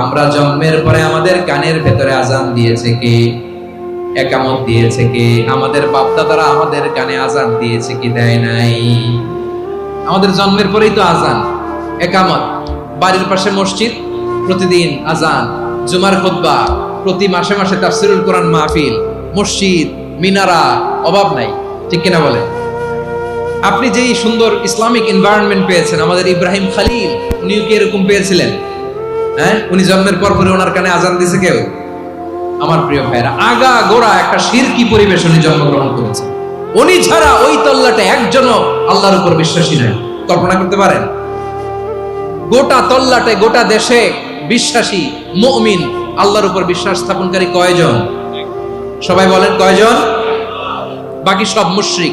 আমরা জন্মের পরে আমাদের কানের ভেতরে আজান দিয়েছে কে? একামত দিয়েছে কে? আমাদের বাপদাদারা আমাদের কানে আজান দিয়েছে কি দেয় নাই? আমাদের জন্মের পরেই তো আজান, একামত। বাড়ির পাশে মসজিদ, প্রতিদিন আজান, জুমার খুতবা, প্রতি মাসে মাসে তাফসিরুল কোরআন মাহফিল, মসজিদ, মিনারা, অভাব নাই, ঠিক কিনা বলে? আপনি যেই সুন্দর ইসলামিক এনভায়রনমেন্ট পেয়েছেন, আমাদের ইব্রাহিম খালিল উনিও কি এরকম পেয়েছিলেন? হ্যাঁ উনি জন্মের পর পরে ওনার কানে আজান দিছে কেউ? আমার প্রিয় ভাইরা আগা গোড়া একটা পরিবেশ উনি জন্মগ্রহণ করেছেন। উনি ছাড়া ওই তল্লাটে একজনও আল্লাহর উপর বিশ্বাসী কল্পনা করতে পারেন? গোটা তল্লাটে, গোটা দেশে বিশ্বাসী, মুমিন, আল্লাহর উপর বিশ্বাস স্থাপনকারী কয়জন? সবাই বলেন কয়জন? বাকি সব মুশরিক।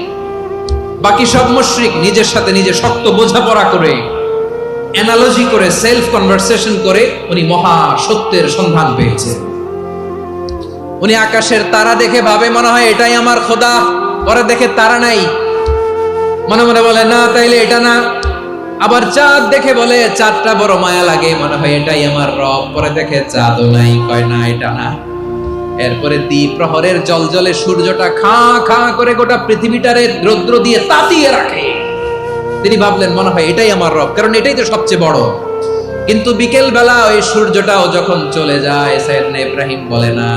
বাকি সব মুশরিক নিজের সাথে নিজে শক্ত বোঝাপড়া করে অ্যানালজি করে সেলফ কনভারসেশন করে উনি মহা সত্যের সন্ধান পেয়েছে। উনি আকাশের তারা দেখে ভাবে, মনে হয় এটাই আমার খোদা, পরে দেখে তারা নাই। মনে মনে বলে, না, তাইলে এটা না। আবার চাঁদ দেখে বলে, চাঁদটা বড় মায়া লাগে, মনে হয় এটাই আমার রব। পরে দেখে, চাঁদও নাই। কয়, না, এটা না। এরপরে দ্বীপ প্রহরের জল জলে সূর্যটা খা খা করে গোটা পৃথিবীটারে রৌদ্র দিয়ে তাতিয়ে রাখে। তিনি ভাবলেন, মনে হয় এটাই আমার রব, কারণ এটাই তো সবচেয়ে বড়। কিন্তু বিকেল বেলা ওই সূর্যটাও যখন চলে যায় সাইদনা ইব্রাহিম বলে, না,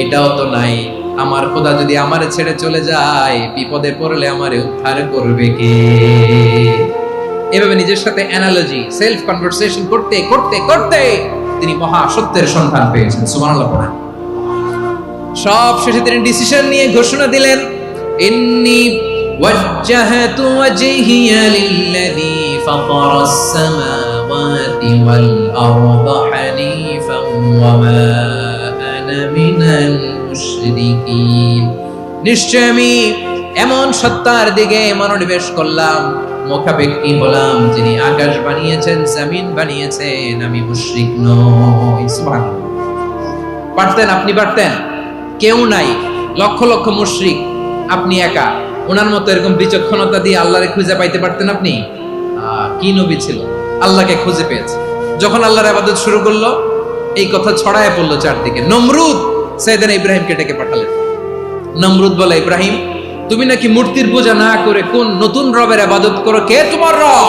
এটাও তো নাই। আমার খোদা যদি আমারে ছেড়ে চলে যায়, বিপদে পড়লে আমারে উদ্ধার করবে কে? এভাবে নিজের সাথে অ্যানালজি সেলফ কনভারসেশন করতে করতে করতে তিনি মহা সত্যের সন্ধান পেয়েছেন, সুবহানাল্লাহ পড়েন। সব শেষে তিনি ডিসিশন নিয়ে ঘোষণা দিলেন, ইন্নি وجهت وجهي للذي فطر السماوات والأرض حنيفا وما أنا من المشركين নিশ্চয় আমি এমন সত্তার দিকে মনোনিবেশ করলাম মুখাপেক্ষী হলাম যিনি আকাশ বানিয়েছেন জমিন বানিয়েছেন আমি মুশরিক নই সুবহানাল্লাহ পারতেন আপনি পারতেন কেউ নাই লক্ষ লক্ষ মুশরিক আপনি একা ওনার মতো এরকম বিচক্ষণতা দিয়ে আল্লাহরে খুঁজে পাইতে পারতেন আপনি? কি নবী ছিল? আল্লাহকে খুঁজে পেয়েছে। যখন আল্লাহর আবাদত শুরু করল, এই কথা ছড়ায় পড়ল চারদিকে। নমরুদ সেদিন ইব্রাহিমকে ডেকে পাঠালেন। নমরুদ বলে, ইব্রাহিম, তুমি নাকি মূর্তির পূজা না করে কোন নতুন রবের আবাদত করো? কে তোমার রব?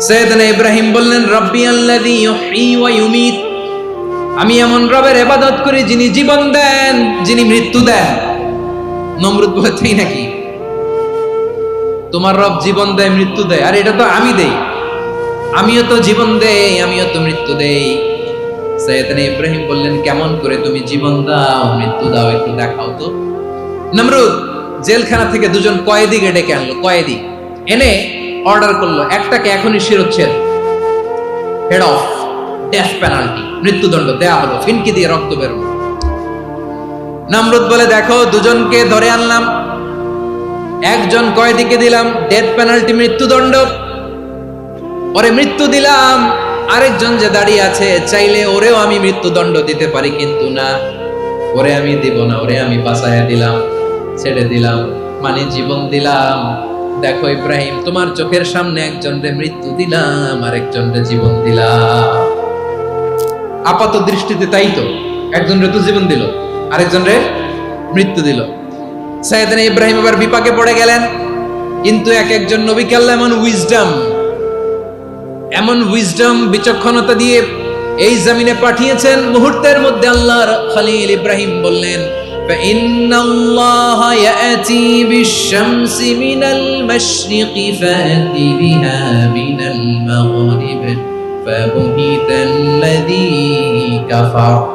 সৈয়দনা ইব্রাহিম বললেন, রব্বি আল্লাযী আমি এমন রবের ইবাদত করি যিনি জীবন দেন, যিনি মৃত্যু দেন। নমরুদ বলে, তাই নাকি? তোমার রব জীবন দেয়, মৃত্যু দেয়। আর, এটা তো আমি দেই। আমিও তো জীবন দেই, আমিও তো মৃত্যু দেই। সৈয়দনা ইব্রাহিম বললেন, কেমন করে তুমি জীবন দাও, মৃত্যু দাও, একটু দেখাও তো। নমরুদ জেলখানা থেকে দুজন কয়েদিকে ডেকে আনলো, কয়েদি। এনে অর্ডার করল, একটাকে এখনই শিরোচ্ছেদ। হেড অফ ডেথ পেনাল্টি মৃত্যুদণ্ড দেয়া হলো, ফিনকি দিয়ে রক্ত বেরোলো। নামরুদ বলে, দেখো, দুজনকে ধরে আনলাম। একজন কয়েদিকে দিলাম? ডেথ পেনাল্টি মৃত্যুদণ্ড। পরে মৃত্যু দিলাম। আরেকজন যে দাঁড়িয়ে আছে, চাইলে ওরেও আমি মৃত্যুদণ্ড দিতে পারি, কিন্তু না। ওরে আমি দিব না, ওরে আমি বাঁচাইয়া দিলাম, ছেড়ে দিলাম মানে জীবন দিলাম। দেখো, ইব্রাহিম, তোমার চোখের সামনে একজনরে মৃত্যু দিলাম আর একজনরে জীবন দিলাম। আপাত দৃষ্টিতে তাই তো, একজনরে তো জীবন দিল। আরেকজনরে মৃত্যু দিল সাইয়েদনা ইব্রাহিম এবার বিপাকে পড়ে গেলেন কিন্তু এক একজন নবীকে আল্লাহ এমন উইজডম এমন উইজডম বিচক্ষণতা দিয়ে এই জমিনে পাঠিয়েছেন মুহূর্তের মধ্যে আল্লাহর খলিল ইব্রাহিম বললেন فإن الله يأتي بالشمس من المشرق فأت بها من المغرب فبهت الذي كفر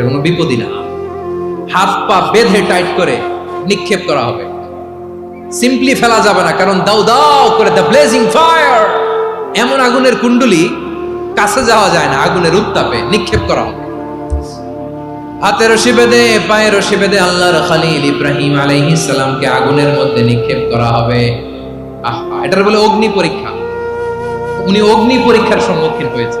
এটা কোনো বিপদই না। হাত পা বেঁধে টাইট করে নিক্ষেপ করা হবে। সিম্পলি ফেলা যাবে না, কারণ দাও দাও করে দ্য ব্লেজিং ফায়ার এমন আগুনের কুণ্ডলি কাছে যাওয়া যায় না, আগুনের উত্তাপে নিক্ষেপ করা হবে। হাতে রশি বেঁধে, পায়ে রশি বেঁধে আল্লাহর খালিল ইব্রাহিম আলাইহিস সালামকে আগুনের মধ্যে নিক্ষেপ করা হবে। আহা, এটার বলে অগ্নি পরীক্ষা। উনি অগ্নি পরীক্ষার সম্মুখীন হয়েছে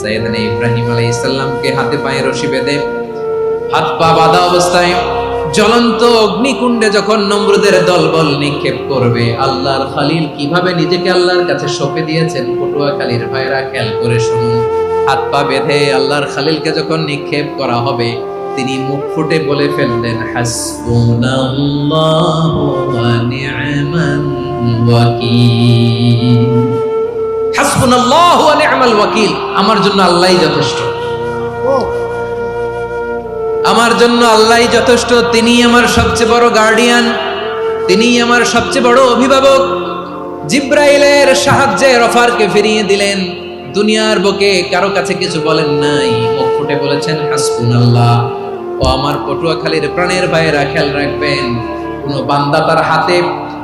সাইয়েদনা ইব্রাহিম আলাইহিস সালামকে হাতে পায়ে রশি বেঁধে হাত পা বাঁধা অবস্থায় জ্বলন্ত অগ্নিকুণ্ডে যখন নমরুদের দলবল নিক্ষেপ করবে, আল্লাহর খালিল কীভাবে নিজেকে আল্লাহর কাছে সঁপে দিয়েছেন? পটুয়া খালির ভাইরা খেয়াল করে শুনুন। হাত পা বেঁধে আল্লাহর খালিলকে যখন নিক্ষেপ করা হবে, তিনি মুখ ফুটে বলে ফেললেন, হাসবুনাল্লাহু ওয়া নি'মাল ওয়াকিল। হাসবুনাল্লাহু ওয়া নি'মাল আমার জন্য আল্লাহই যথেষ্ট। আমার জন্য আল্লাহই যথেষ্ট। তিনি আমার সবচেয়ে বড় গার্ডিয়ান তিনি আমার সবচেয়ে বড় অভিভাবক। জিব্রাইলের সাহায্যে রফারকে ফিরিয়ে দিলেন। দুনিয়ার বকে কারও কাছে কিছু বলেন নাই। মুখ ফুটে বলেছেন হাসবুন আল্লাহ ও আমার পটুয়াখালীর প্রাণের ভাইয়েরা, খেয়াল রাখবেন। কোন বান্দা তার হাতে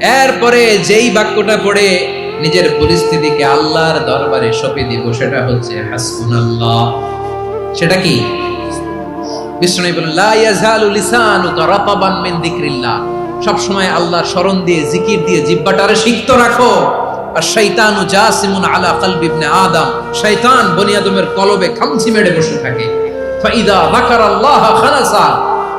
এরপরে যেই বাক্যটা পড়ে নিজের পরিস্থিতিকে আল্লাহর দরবারে সঁপে দিব, সেটা হচ্ছে হাসবুনাল্লাহ। সেটা কি? বিষ্ণু বলেন লা মিন যিকরিল্লাহ। সব সময় আল্লাহর স্মরণ দিয়ে, জিকির দিয়ে জিহ্বাটারে সিক্ত রাখো। আর শয়তানু জাসিমুন আলা কলবি ইবনে আদম। শয়তান বনি আদমের কলবে খামচি মেরে বসে থাকে। ফাইদা যাকারাল্লাহ খানাসা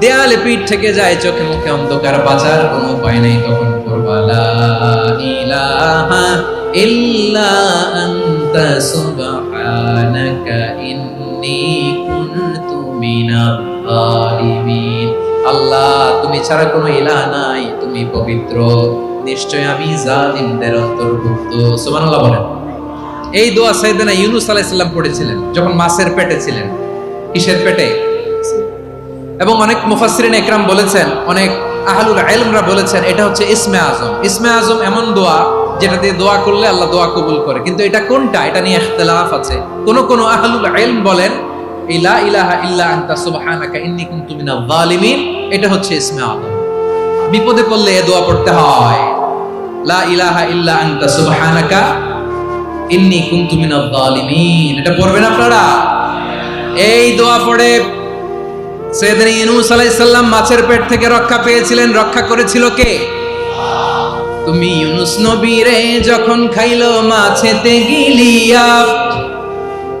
দেয়ালে পিঠ থেকে যায়, চোখে মুখে অন্ধকার বাজার কোনো উপায় নেই তখন আল্লাহ, তুমি ছাড়া কোনো ইলাহ নাই, তুমি পবিত্র। নিশ্চয় আমি জালিমদের অন্তর্ভুক্ত। সুবহানাল্লাহ বলেন। এই দোয়া সাইয়েদনা ইউনুস আলাইহিস সালাম পড়েছিলেন, যখন মাছের পেটে ছিলেন। কিসের পেটে? এবং অনেক মুফাসসিরিন একরাম বলেছেন, অনেক আহলুল ইলমরা বলেছেন, এটা হচ্ছে ইসমে আজম। ইসমে আজম এমন দোয়া যেটা দিয়ে দোয়া করলে আল্লাহ দোয়া কবুল করে। কিন্তু এটা কোনটা? এটা নিয়ে ইখতিলাফ আছে। কোন কোন আহলুল ইলম বলেন, ইলা ইলাহা ইল্লা আনতা সুবহানাকা ইন্নী কুনতু মিনাল জালিমিন এটা হচ্ছে ইসমে আজম। বিপদে পড়লে এ দোয়া পড়তে হয়। লা ইলাহা ইল্লা আনতা সুবহানাকা ইন্নী কুনতু মিনাল জালিমিন এটা পড়বেন আপনারা? এই দোয়া পড়ে সৈয়দনা ইউনূস আলাইহিস সালাম মাছের পেট থেকে রক্ষা পেয়েছিলেন। রক্ষা করেছিল কে? তুমি ইউনুস নবীরে যখন খাইলো মাছেতে গিলিয়া,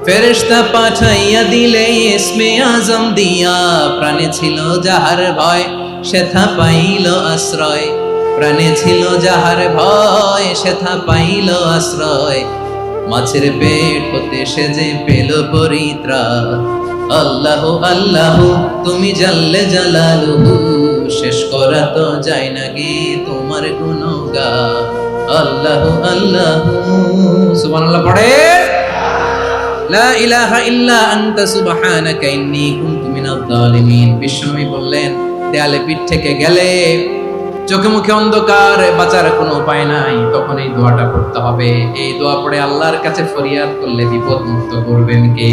ফেরেশতা পাঠাইয়া দিলে ইসমে আজম দিয়া। প্রাণে ছিল যাহার ভয়, সেথা পাইল আশ্রয়। প্রাণে ছিল যাহার ভয়, সেথা পাইল আশ্রয়। মাছের পেট হতে সে যে পেল পরিত্রা আল্লাহ আল্লাহ, তুমি জানলে জালালুহু, শেষ করা তো যায় না গে তোমার গুণগা আল্লাহ আল্লাহ। সুবহানাল্লাহ, পড়ে। লা ইলাহা ইল্লা আনতা, সুবহানাকা ইন্নী কুনতু মিনাজ জালিমিন বিশ্বনবী বললেন, দেয়ালে পিঠ থেকে গেলে চোখে মুখে অন্ধকার, বাঁচার কোনো উপায় নাই। তখন এই দোয়াটা পড়তে হবে। এই দোয়া পড়ে আল্লাহর কাছে ফরিয়াদ করলে বিপদ মুক্ত করবেন কে?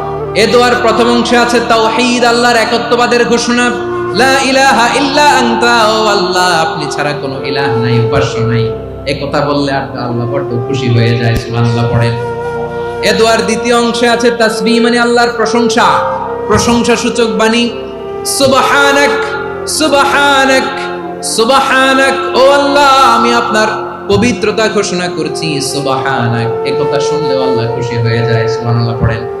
এ দোয়ার প্রথম অংশে আছে তাওহীদ, আল্লাহর একত্ববাদের ঘোষণা। লা ইলাহা ইল্লা আনতা, ও আল্লাহ, আপনি ছাড়া কোনো ইলাহ নাই, উপাস্য নাই। কথা বললে আল্লাহ বড্ড খুশি হয়ে যায়, সুবহানাল্লাহ এ দোয়ার দ্বিতীয় অংশে আছে তাসবিহ মানে আল্লাহর প্রশংসা। প্রশংসা সূচক বাণী, সুবহানাক সুবহানাক সুবহানাক, ও আল্লাহ, আমি আপনার পবিত্রতা ঘোষণা করছি, সুবহানাক। এই কথা শুনলে আল্লাহ খুশি হয়ে যায়, সুবহানাল্লাহ পড়েন।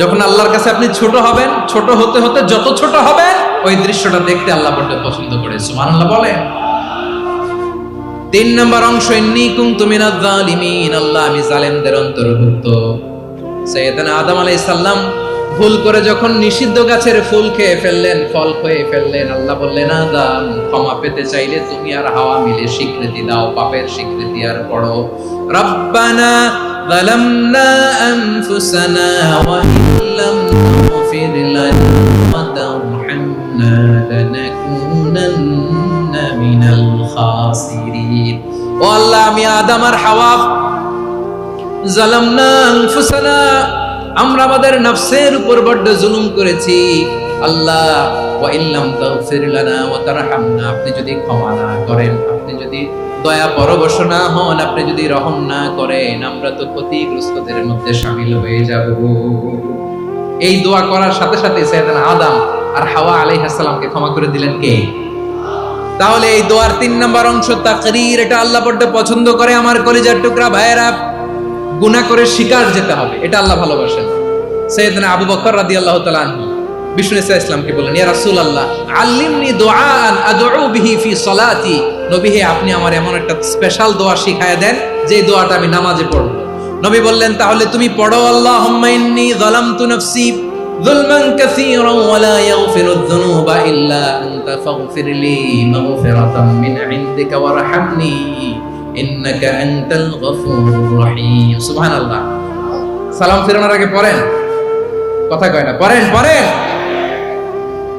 যখন আল্লাহর কাছে আপনি ছোট হবেন, ছোট হতে হতে যত ছোট হবেন, ওই দৃশ্যটা দেখতে আল্লাহ বড্ড পছন্দ করে। সুবহানাল্লাহ বলেন। তিন নম্বর অংশ ইন্নিকুম তুমিনাজ জালিমিন আল্লাহ আমি জালেমদের অন্তর্ভুক্ত। সৈয়দনা আদম আলাইহিস সালাম ভুল করে যখন নিষিদ্ধ গাছের ফুল খেয়ে ফেললেন, ফল খেয়ে ফেললেন, আল্লাহ বললেন আদম ক্ষমা পেতে চাইলে তুমি আর হাওয়া মিলে স্বীকৃতি দাও, পাপের স্বীকৃতি আর পড়ো। রব্বানা ظلمنا أنفسنا وإن لم تغفر لنا وترحمنا لنكونن من الخاسرين ও আল্লাহ আমি আদম আর হাওয়া জালামনা আনফুসানা আমরা আমাদের নফসের উপর বড্ড জুলুম করেছি আল্লাহ আপনি যদি ক্ষমা না করেন, আপনি যদি দয়া পরবশ না হন, আপনি যদি রহম না করেন, আমরা তো ক্ষতিগ্রস্তদের মধ্যে শামিল হয়ে যাব। এই দোয়া করার সাথে সাথে সাইয়েদনা আদম আর হাওয়া আলাইহিস সালামকে ক্ষমা করে দিলেন কে? তাহলে এই দোয়ার তিন নম্বর অংশ তাকরীর, এটা আল্লাহ বড্ড পছন্দ করে আমার কলিজার টুকরা ভাইয়েরা। গুনাহ করে শিকার যেতে হবে, এটা আল্লাহ ভালোবাসেন। সৈয়দনা আবু বকর রাদিয়াল্লাহু তাআলা ইসলামকে বললেন, ইয়া রাসুল আল্লাহ আল্লিমনি দোয়ান ফি সলাতি। আপনি আমার এমন একটা স্পেশাল দোয়া দেন যে দোয়াটা আমি নামাজে পড়ব। নবী বললেন, তাহলে তুমি পড়ো আল্লাহ হুম্মাইন্নি যালামতু নাফসি যুলমান যুনুবা ইল্লা আনতা ফাগফিরলি মাগফিরাতাম মিন ইনদিকা ইন্নাকা আনতাল গফুরুর রহিম। সুবহানাল্লাহ। সালাম ফেরানোর আগে পড়েন। কথা কয় না, পড়েন পড়েন।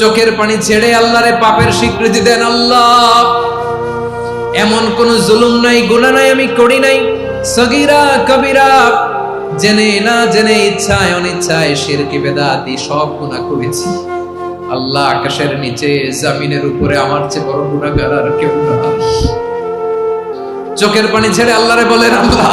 চোখের পানি ছেড়ে আল্লাহরে পাপের স্বীকৃতি দেন আল্লাহ। এমন কোন জুলুম নাই, গুনাহ নাই, আমি করি নাই। সগীরা, কবিরা, জেনে না জেনে ইচ্ছায় অনিচ্ছায় শিরকি বেদাতি সব গুনাহ করেছি। আল্লাহ আকাশের নিচে, জামিনের উপরে আমার চেয়ে বড় গুনাহগার আর কেউ না চোখের পানি ছেড়ে আল্লাহরে বলেন, আল্লাহ